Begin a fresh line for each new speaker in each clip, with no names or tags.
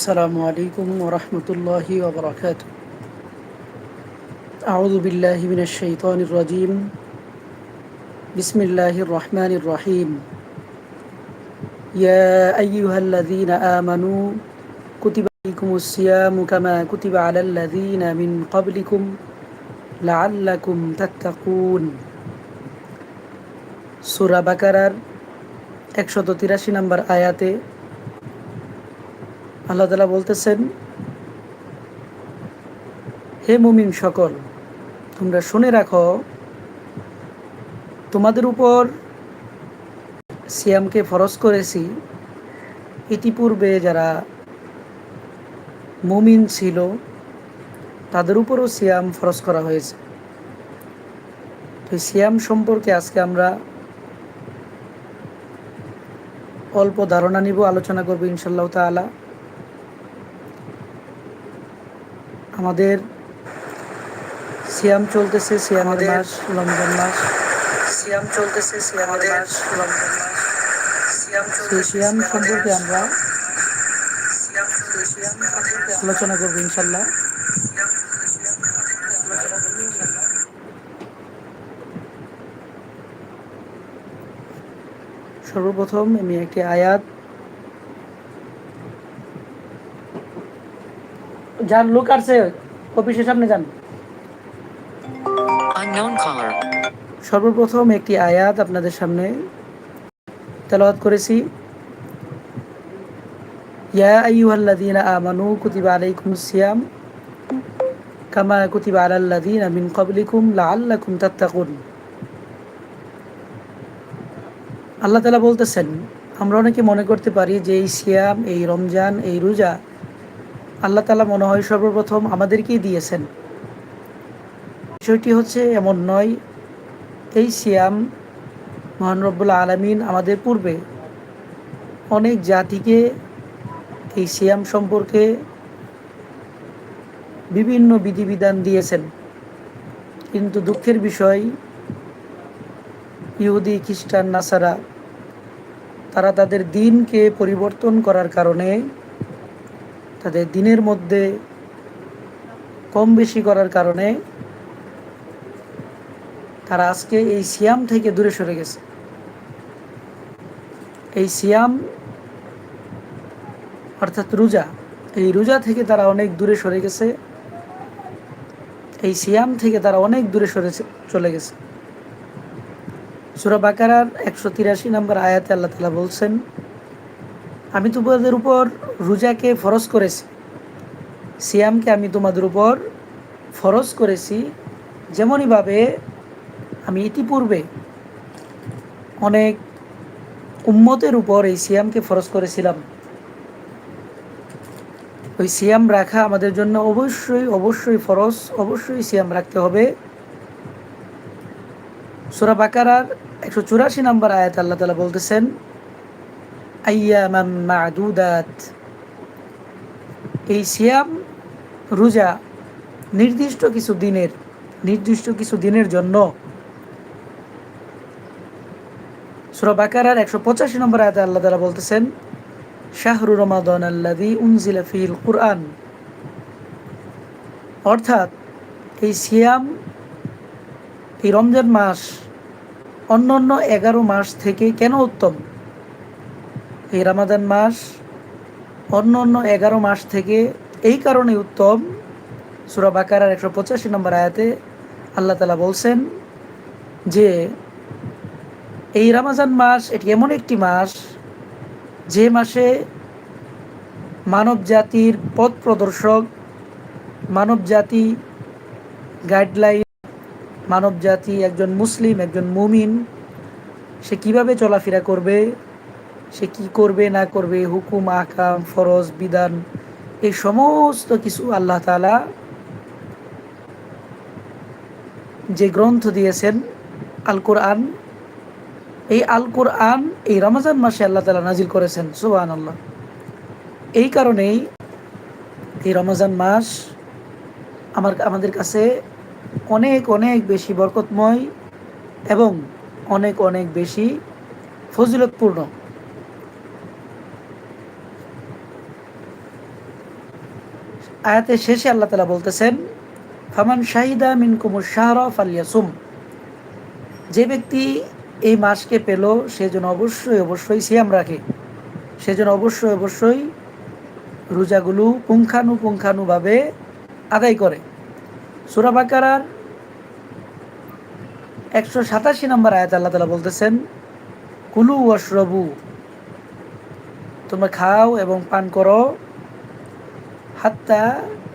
السلام عليكم ورحمة الله وبركاته أعوذ بالله من الشيطان الرجيم بسم الله الرحمن الرحيم يا أيها الذين آمنوا كتب عليكم الصيام كما كتب على الذين من قبلكم لعلكم تتقون সুরা বাকারার একশত তিরাশি নম্বর আয়াতে আল্লাহ তালা বলতেছেন, হে মুমিন সকল, তোমরা শুনে রাখো, তোমাদের উপর সিয়ামকে ফরজ করেছি। ইতিপূর্বে যারা মুমিন ছিল, তাদের উপরও সিয়াম ফরজ করা হয়েছে। তো সিয়াম সম্পর্কে আজকে আমরা অল্প ধারণা নিব, আলোচনা করব ইনশাল্লাহ তালা আমাদের সিয়াম চলতেছে সিয়ামের মাস রমজান মাস।
সিয়াম চলতেছে
সিয়ামের মাস রমজান মাস।
সিয়াম
সিয়াম সম্পর্কে আমরা আলোচনা করব ইনশাল্লাহ। সর্বপ্রথম আমি একটি আয়াত যান লোক আসছে অফিসের সামনে যান। সর্বপ্রথম একটি আয়াত আপনাদের সামনে তেলাওয়াত করেছি। ইয়া আইয়ুহাল্লাযীনা আমানু কুতিবা আলাইকুমুস সিয়াম কামা কুতিবা আলাল্লাযীনা মিন ক্বাবলিকুম লাআল্লাকুম তাত্তাকুন। আল্লাহ তাআলা বলতেছেন আমরা অনেকে মনে করতে পারি যে এই সিয়াম এই রমজান এই রোজা আল্লাহ তাআলা মনে হয় সর্বপ্রথম আমাদেরকেই দিয়েছেন। বিষয়টি হচ্ছে এমন নয়, এই সিয়াম মহান আলমিন আমাদের পূর্বে অনেক জাতিকে এই সিয়াম সম্পর্কে বিভিন্ন বিধিবিধান দিয়েছেন। কিন্তু দুঃখের বিষয়, ইহুদি, খ্রিস্টান, নাসারা, তারা তাদের দিনকে পরিবর্তন করার কারণে তাদের দিনের মধ্যে কম বেশি করার কারণে তারা আজকে এই সিয়াম থেকে দূরে সরে গেছে। এই সিয়াম অর্থাৎ রোজা, এই রোজা থেকে তারা অনেক দূরে সরে গেছে। এই সিয়াম থেকে তারা অনেক দূরে সরে চলে গেছে। সুরা বাকারার একশো তিরাশি নম্বর আয়াতে আল্লাহ তালা বলছেন আমি তোমাদের উপর রোজাকে ফরজ করেছি, সিয়ামকে আমি তোমাদের উপর ফরজ করেছি, যেমনইভাবে আমি ইতিপূর্বে অনেক উম্মতের উপর এই সিয়ামকে ফরজ করেছিলাম। ওই সিয়াম রাখা আমাদের জন্য অবশ্যই অবশ্যই ফরজ, অবশ্যই সিয়াম রাখতে হবে। সুরা বাকারার একশো চুরাশি নম্বর আয়াত আল্লাহ তালা বলতেছেন আইয়ামাম মাদুদাত। এই সিয়াম রোজা নির্দিষ্ট কিছু দিনের, নির্দিষ্ট কিছু দিনের জন্য। সুরা বাকারার একশো পঁচাশি নম্বর আয়াতে আল্লাহ তালা বলতেছেন, শাহরু রমাদন আল্লাদি উনজিলা ফিল কুরআন। অর্থাৎ এই সিয়াম, এই রমজান মাস অন্য অন্য এগারো মাস থেকে কেন উত্তম? এই রামাদান মাস অন্য অন্য এগারো মাস থেকে এই কারণে উত্তম। সুরা বাকারার একশো পঁচাশি নম্বর আয়াতে আল্লাহ তালা বলছেন যে, এই রামাজান মাস এটি এমন একটি মাস যে মাসে মানব জাতির পথ প্রদর্শক মানব জাতি গাইডলাইন মানব জাতি একজন মুসলিম, একজন মুমিন, সে কীভাবে চলাফেরা করবে সে কি করবে, না করবে, হুকুম, আকাম, ফরজ, বিধান, এই সমস্ত কিছু আল্লাহ তালা যে গ্রন্থ দিয়েছেন আল কোরআন এই আল কোরআন এই রমজান মাসে আল্লাহ তালা নাজিল করেছেন সোহান আল্লাহ এই কারণেই এই রমজান মাস আমার, আমাদের কাছে অনেক অনেক বেশি বরকতময় এবং অনেক অনেক বেশি ফজিলতপূর্ণ। আয়াতের শেষে আল্লাহ তালা বলতেছেন, ফামান শাহিদা মিন কুমুর শাহরা ফালিয়াসুম যে ব্যক্তি এই মাসকে পেল, সে যেন অবশ্যই অবশ্যই সিয়াম রাখে। সে যেন অবশ্যই অবশ্যই রোজাগুলো পুঙ্খানুপুঙ্খানুভাবে আদায় করে। সুরাবাকার একশো সাতাশি নম্বর আয়াত আল্লাহ তালা বলতেছেন, কুলু ওয়াশরবু, তোমরা খাও এবং পান করো। হাত্তা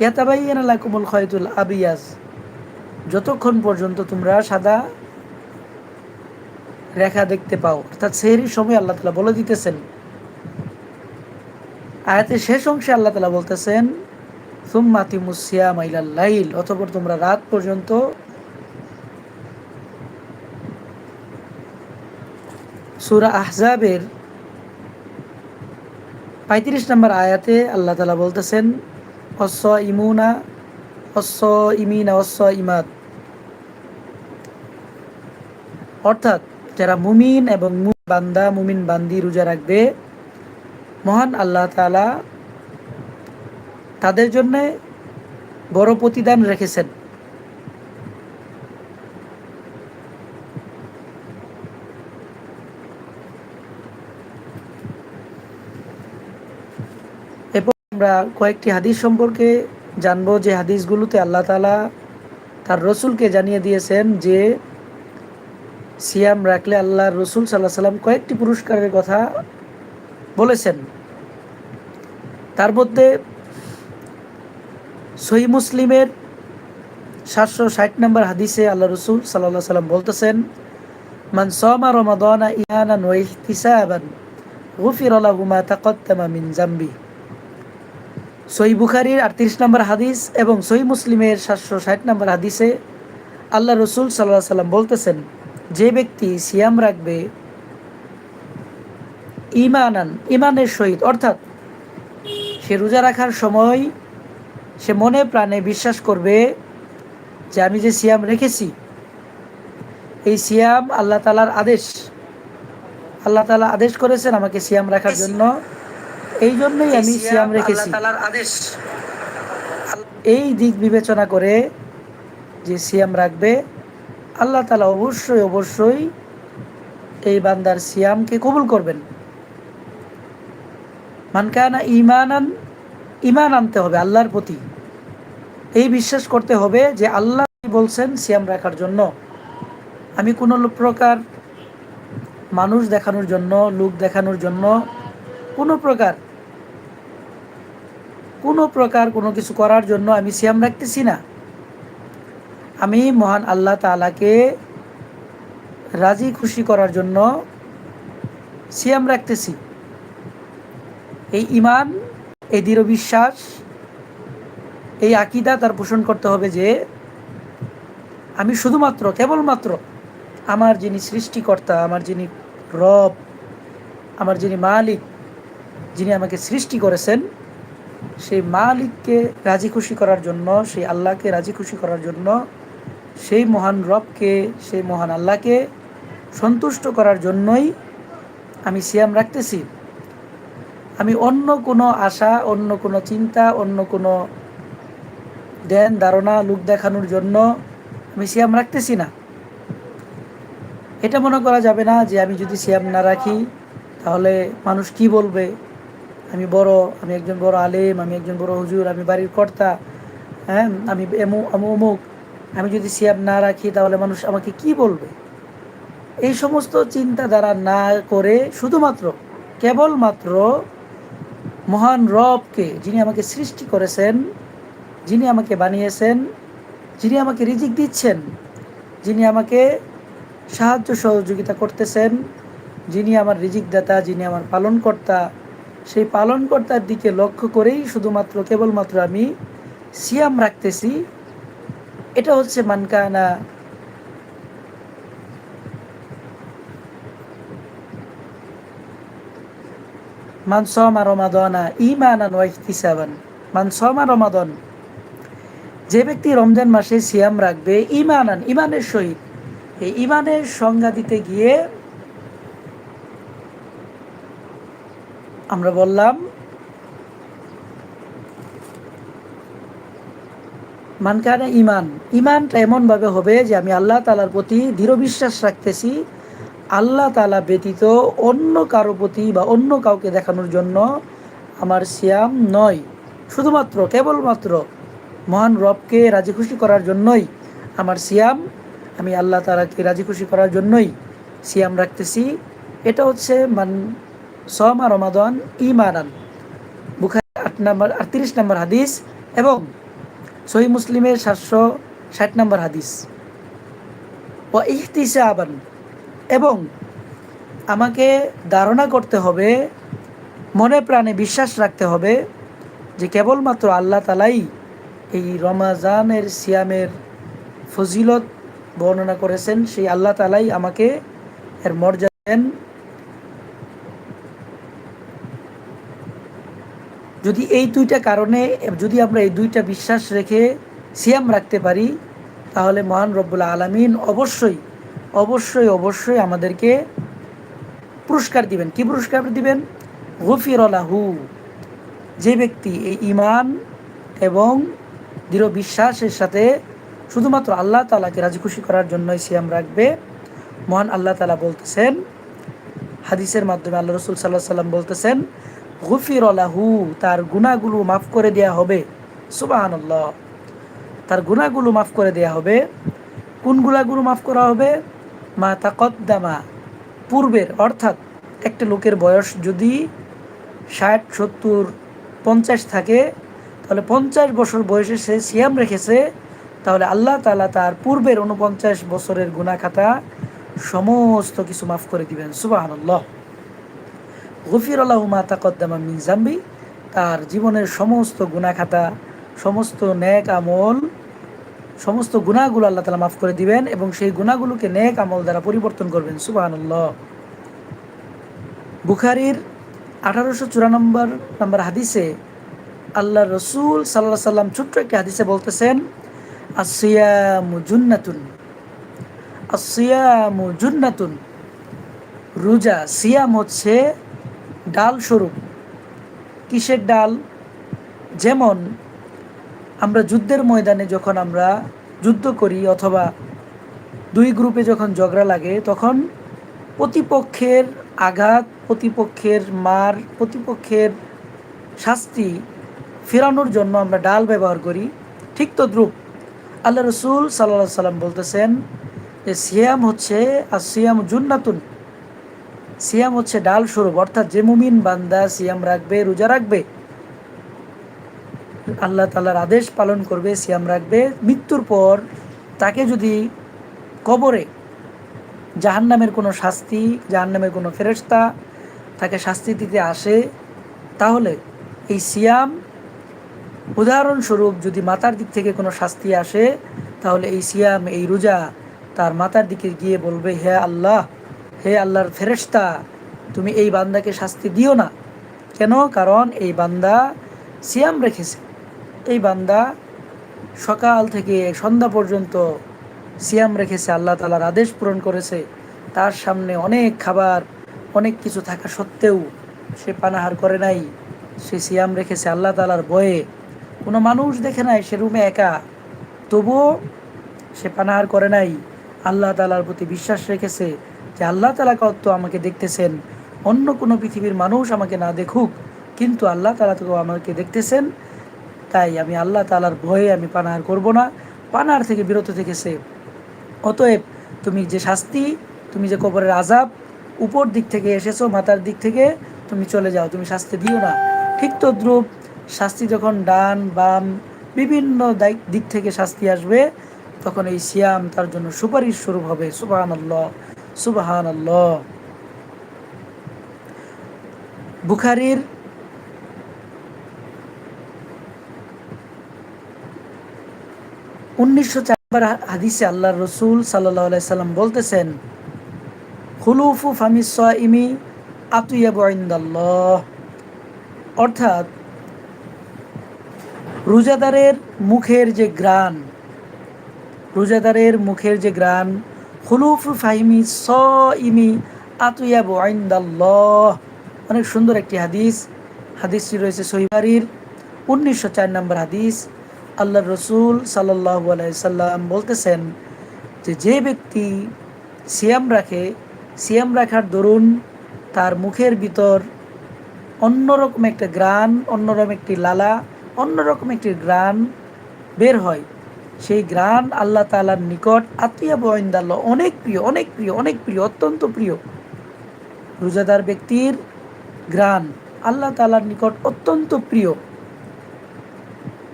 ইয়াতাবাইয়ান লাকুমুল খয়তুল আবিয়াজ যতক্ষণ পর্যন্ত তোমরা সাদা রেখা দেখতে পাও, অর্থাৎ সেহরির সময় আল্লাহ তালা বলে দিতেছেন। আয়াতের শেষ অংশে আল্লাহ তালা বলতেছেন সুম্মাতি মুসিয়া মাইলাল্লাইল অতপর তোমরা রাত পর্যন্ত সুরা আহজাবের পঁয়ত্রিশ নম্বর আয়াতে আল্লাহ তালা বলতেছেন অস্স ইমুনা অস্স ইমিনা অস্স ইমাদ অর্থাৎ যারা মুমিন এবং বান্দা, মুমিন বান্দি রোজা রাখবে, মহান আল্লাহ তালা তাদের জন্য বড় প্রতিদান রেখেছেন। আমরা কয়েকটি হাদিস সম্পর্কে জানব যে হাদিসগুলোতে আল্লাহ তালা তার রসুলকে জানিয়ে দিয়েছেন যে সিয়াম রাখলে আল্লাহ রসুল সাল্লাহ সাল্লাম কয়েকটি পুরস্কারের কথা বলেছেন। তার মধ্যে সহি মুসলিমের সাতশো ষাট নম্বর হাদিসে আল্লাহ রসুল সাল্লাহ সাল্লাম বলতেছেন, মান সমা ইহানান ওয়া ইহতিসাবান, গুফির লাহু মা তাকদ্দামা মিন জামবি। সহি বুখারির আটত্রিশ নম্বর হাদিস এবং সহি মুসলিমের সাতশো ষাট নম্বর হাদিসে আল্লাহ রসুল সাল্লাহ সাল্লাম বলতেছেন যে ব্যক্তি সিয়াম রাখবে ইমানান ইমানের সহিত অর্থাৎ সে রোজা রাখার সময় সে মনে প্রাণে বিশ্বাস করবে যে আমি যে সিয়াম রেখেছি এই সিয়াম আল্লাহ তালার আদেশ আল্লাহ তালা আদেশ করেছেন আমাকে সিয়াম রাখার জন্য। এই জন্যই আমি সিয়াম রেখেছি।
আদেশ।
এই দিক বিবেচনা করে যে সিয়াম রাখবে আল্লাহ তালা অবশ্যই অবশ্যই এই বান্দার সিয়ামকে কবুল করবেন। মানকানা ইমানান ইমান আনতে হবে আল্লাহর প্রতি। এই বিশ্বাস করতে হবে যে আল্লাহ বলছেন সিয়াম রাখার জন্য। আমি কোনো প্রকার মানুষ দেখানোর জন্য লোক দেখানোর জন্য কোনো প্রকার কোনো প্রকার কোনো কিছু করার জন্য আমি সিয়াম রাখতেছি না। আমি মহান আল্লাহ তালাকে রাজি খুশি করার জন্য সিয়াম রাখতেছি। এই ইমান এই দৃঢ় বিশ্বাস, এই আকিদা তার পোষণ করতে হবে যে আমি শুধুমাত্র, কেবলমাত্র আমার যিনি সৃষ্টিকর্তা, আমার যিনি রব, আমার যিনি মালিক, যিনি আমাকে সৃষ্টি করেছেন সেই মালিককে রাজি খুশি করার জন্য, সেই আল্লাহকে রাজি খুশি করার জন্য, সেই মহান রবকে, সেই মহান আল্লাহকে সন্তুষ্ট করার জন্যই আমি সিয়াম রাখতেছি। আমি অন্য কোনো আশা, অন্য কোনো চিন্তা, অন্য কোনো ধ্যান, ধারণা, লোক দেখানোর জন্য আমি সিয়াম রাখতেছি না। এটা মনে করা যাবে না যে আমি যদি সিয়াম না রাখি, তাহলে মানুষ কি বলবে? আমি বড়, আমি একজন বড় আলেম, আমি একজন বড় হুজুর, আমি বাড়ির কর্তা হ্যাঁ? আমি এমু অমুক। আমি যদি সিয়াম না রাখি, তাহলে মানুষ আমাকে কি বলবে? এই সমস্ত চিন্তাধারা না করে শুধুমাত্র, কেবলমাত্র মহান রবকে যিনি আমাকে সৃষ্টি করেছেন, যিনি আমাকে বানিয়েছেন, যিনি আমাকে রিজিক দিচ্ছেন, যিনি আমাকে সাহায্য সহযোগিতা করতেছেন, যিনি আমার রিজিক দাতা যিনি আমার পালনকর্তা সেই পালনকর্তার দিকে লক্ষ্য করেই শুধুমাত্র, কেবলমাত্র আমি সিয়াম রাখতেছি। এটা হচ্ছে মানকানা মানসমা রমাদনা ইমানান ওয়াইতিসাবান মানসমা রমাদন, যে ব্যক্তি রমজান মাসে সিয়াম রাখবে ইমানান ইমানের সহিত। এই ইমানের সংজ্ঞা দিতে গিয়ে আমরা বললাম মানকানা ইমান ইমানটা এমনভাবে হবে যে আমি আল্লাহ তালার প্রতি দৃঢ় বিশ্বাস রাখতেছি। আল্লাহ তালা ব্যতীত অন্য কারও প্রতি বা অন্য কাউকে দেখানোর জন্য আমার সিয়াম নয়। শুধুমাত্র, কেবলমাত্র মহান রবকে রাজি খুশি করার জন্যই আমার সিয়াম, আমি আল্লাহ তালাকে রাজি খুশি করার জন্যই সিয়াম রাখতেছি। এটা হচ্ছে মান সমা রমাদন ইমানান বুখারি আট নম্বর, আটত্রিশ নম্বর হাদিস এবং সহি মুসলিমের সাতশো ষাট নম্বর হাদিস। ও ইহতিসা আবান এবং আমাকে ধারণা করতে হবে, মনে প্রাণে বিশ্বাস রাখতে হবে যে কেবলমাত্র আল্লাহ তালাই এই রমাজানের সিয়ামের ফজিলত বর্ণনা করেছেন, সেই আল্লাহ তালাই আমাকে এর মর্যাদা দেন যদি এই দুইটা কারণে, যদি আমরা এই দুইটা বিশ্বাস রেখে সিয়াম রাখতে পারি, তাহলে মহান রব্বুল আলমিন অবশ্যই অবশ্যই অবশ্যই আমাদেরকে পুরস্কার দিবেন। কি পুরস্কার দিবেন? গফির আলাহু যে ব্যক্তি এই ইমান এবং দৃঢ় বিশ্বাসের সাথে শুধুমাত্র আল্লাহ তালাকে রাজি খুশি করার জন্যই সিয়াম রাখবে, মহান আল্লাহ তালা বলতেছেন, হাদিসের মাধ্যমে আল্লাহ রসুল সাল্লাহ সাল্লাম বলতেছেন গুফির আলাহু তার গুণাগুলো মাফ করে দেয়া হবে। সুবাহান তার গুণাগুলো মাফ করে দেয়া হবে। কোন গুণাগুলো মাফ করা হবে? মা তাকদ্দামা। পূর্বের, অর্থাৎ একটা লোকের বয়স যদি ষাট, সত্তর, পঞ্চাশ থাকে, তাহলে পঞ্চাশ বছর বয়সে সে সিয়াম রেখেছে, তাহলে আল্লাহ তালা তার পূর্বের উনপঞ্চাশ বছরের গুণাখাতা সমস্ত কিছু মাফ করে দিবেন। সুবাহান গফির আল্লাহ মা তাকদ্দামা মিন জাম্বি, তার জীবনের সমস্ত গুণাখাতা সমস্ত ন্যাক আমল, সমস্ত গুণাগুলো আল্লাহ তালা মাফ করে দিবেন এবং সেই গুণাগুলোকে ন্যাক আমল দ্বারা পরিবর্তন করবেন। সুবাহানুল্লাহ। বুখারির আঠারোশো চুরানম্বর নম্বর হাদিসে আল্লাহ রসুল সাল্লাহ সাল্লাম ছোট্ট একটি হাদিসে বলতেছেন আসিয়ামু জুন্নাতুন আসিয়ামু জুন্নাতুন, রোজা, সিয়াম হচ্ছে ডাল স্বরূপ। কিসের ডাল? যেমন আমরা যুদ্ধের ময়দানে যখন আমরা যুদ্ধ করি অথবা দুই গ্রুপে যখন ঝগড়া লাগে, তখন প্রতিপক্ষের আঘাত, প্রতিপক্ষের মার, প্রতিপক্ষের শাস্তি ফেরানোর জন্য আমরা ডাল ব্যবহার করি। ঠিক তো দ্রুপ আল্লাহ রসুল সাল্লা সাল্লাম বলতেছেন যে, সিয়াম হচ্ছে আর সিয়াম জুন্নাতুন। সিয়াম হচ্ছে ডাল স্বরূপ, অর্থাৎ যে মুমিন বান্দা সিয়াম রাখবে, রোজা রাখবে, আল্লাহ তালার আদেশ পালন করবে, সিয়াম রাখবে। মৃত্যুর পর তাকে যদি কবরে জাহান্নামের কোনো শাস্তি, জাহান্নামের কোনো ফেরস্তা তাকে শাস্তি দিতে আসে, তাহলে এই সিয়াম উদাহরণস্বরূপ যদি মাতার দিক থেকে কোনো শাস্তি আসে, তাহলে এই সিয়াম, এই রোজা তার মাতার দিকে গিয়ে বলবে, হে আল্লাহ হে আল্লাহর ফেরেস্তা তুমি এই বান্দাকে শাস্তি দিও না। কেন? কারণ এই বান্দা সিয়াম রেখেছে। এই বান্দা সকাল থেকে সন্ধ্যা পর্যন্ত সিয়াম রেখেছে, আল্লাহ তালার আদেশ পূরণ করেছে। তার সামনে অনেক খাবার, অনেক কিছু থাকা সত্ত্বেও সে পানাহার করে নাই। সে সিয়াম রেখেছে আল্লাহ তালার বয়ে কোনো মানুষ দেখে নাই সে রুমে একা। তবুও সে পানাহার করে নাই। আল্লাহ তালার প্রতি বিশ্বাস রেখেছে। যে আল্লাহ তালা কত আমাকে দেখতেছেন, অন্য কোনো পৃথিবীর মানুষ আমাকে না দেখুক, কিন্তু আল্লাহ তালা তো আমাকে দেখতেছেন, তাই আমি আল্লাহ তালার ভয়ে আমি পানাহার করব না। পানাহার থেকে বিরত থেকেছে। অতএব তুমি যে শাস্তি, তুমি যে কবরের আজাব উপর দিক থেকে এসেছ, মাথার দিক থেকে, তুমি চলে যাও, তুমি শাস্তি দিও না। ঠিক তো দ্রুপ শাস্তি যখন ডান, বাম, বিভিন্ন দিক থেকে শাস্তি আসবে, তখন এই সিয়াম তার জন্য সুপারিশ স্বরূপ হবে আল্লাহ সুবাহান বুখারির উনিশশো চারবার হাদিসে আল্লাহ রসুল সাল্লাহ সাল্লাম বলতেছেন হুলুফু ফামিস ইমি আতুয়াবন্দাল্লাহ অর্থাৎ, রোজাদারের মুখের যে গ্রান রোজাদারের মুখের যে গ্রান হুলুফু ফাহিমি স ইমি আতুয়াবু আইন্দাল্লাহ। অনেক সুন্দর একটি হাদিস। হাদিসটি রয়েছে সহিবারির উনিশশো চার নম্বর হাদিস। আল্লাহ রসুল সাল্লাহ সাল্লাম বলতেছেন যে যে ব্যক্তি সিয়াম রাখে, সিয়াম রাখার দরুন তার মুখের ভিতর অন্যরকম একটা গ্রান, অন্যরকম একটি লালা, অন্যরকম একটি গ্রান বের হয়। সেই গ্রান আল্লাহ তালার নিকট আত্মীয় বয়ন্দাল্লাহ অনেক প্রিয় অনেক প্রিয় অনেক প্রিয়, অত্যন্ত প্রিয় রোজাদার ব্যক্তির গ্রান আল্লাহ তালার নিকট অত্যন্ত প্রিয়।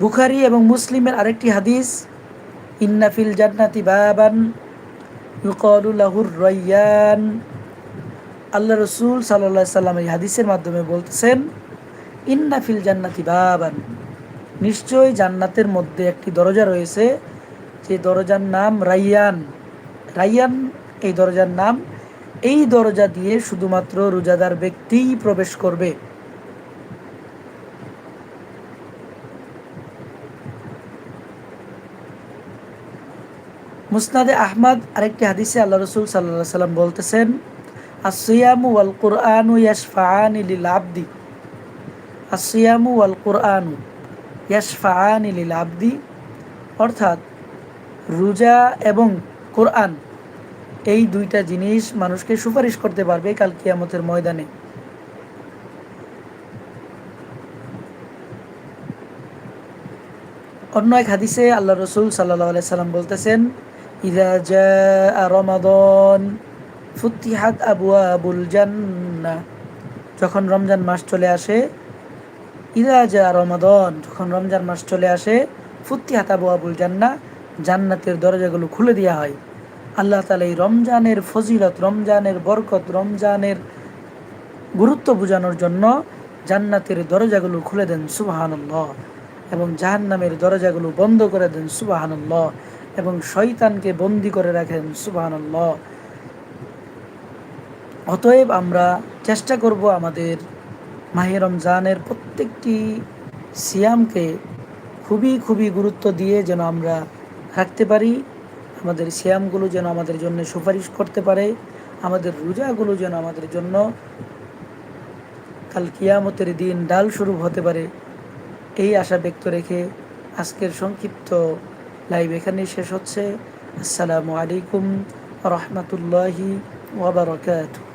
বুখারি এবং মুসলিমের আরেকটি হাদিস ইন্নাফিল জান্নাতি বাবান ইউকলুল্লাহুর রয়ান। আল্লাহ রসুল সাল্লা সাল্লাম এই হাদিসের মাধ্যমে বলতেছেন ইন্নাফিল জান্নাতি বাবান। নিশ্চয়ই জান্নাতের মধ্যে একটি দরজা রয়েছে। যে দরজার নাম রাইয়ান। রাইয়ান, এই দরজার নাম। এই দরজা দিয়ে শুধুমাত্র রোজাদার ব্যক্তিই প্রবেশ করবে। মুসনাদে আহমদ আরেকটি হাদিসে আল্লাহ রসুল সাল্লাহ সাল্লাম বলতেছেন আসিয়ামু ওয়াল কুরআনু ইয়াশফাআনি লিল আবদি। আসিয়ামু ওয়াল কুরআনু। ইয়াশফাআনি লিল আবদি অর্থাৎ রোজা এবং কোরআন, এই দুইটা জিনিস মানুষকে সুপারিশ করতে পারবে কাল কিয়ামতের ময়দানে। অন্য এক হাদিসে আল্লাহ রসুল সাল্লাহ সাল্লাম বলতেছেন রমাদন ফুতিহাত আবু আবুল যখন রমজান মাস চলে আসে ইদা জা রমাদন, যখন রমজান মাস চলে আসে ফুতিহাত আবু আবুল জান্না, জান্নাতের দরজাগুলো খুলে দেওয়া হয়। আল্লাহ তালা এই রমজানের ফজিলত, রমজানের বরকত, রমজানের গুরুত্ব বোঝানোর জন্য জান্নাতের দরজাগুলো খুলে দেন সুবাহান্লাহ এবং জাহান্নামের দরজাগুলো বন্ধ করে দেন সুবাহান্লাহ এবং শয়তানকে বন্দি করে রাখেন সুবাহান্লাহ অতএব আমরা চেষ্টা করব আমাদের মাহে রমজানের প্রত্যেকটি সিয়ামকে খুবই খুবই গুরুত্ব দিয়ে যেন আমরা রাখতে পারি, আমাদের সিয়ামগুলো যেন আমাদের জন্য সুপারিশ করতে পারে, আমাদের রোজাগুলো যেন আমাদের জন্য কাল কিয়ামতের দিন ডাল শুরু হতে পারে। এই আশা ব্যক্ত রেখে আজকের সংক্ষিপ্ত লাইভ এখানেই শেষ হচ্ছে। আসসালামু আলাইকুম রহমতুল্লাহি ওবরাকাতু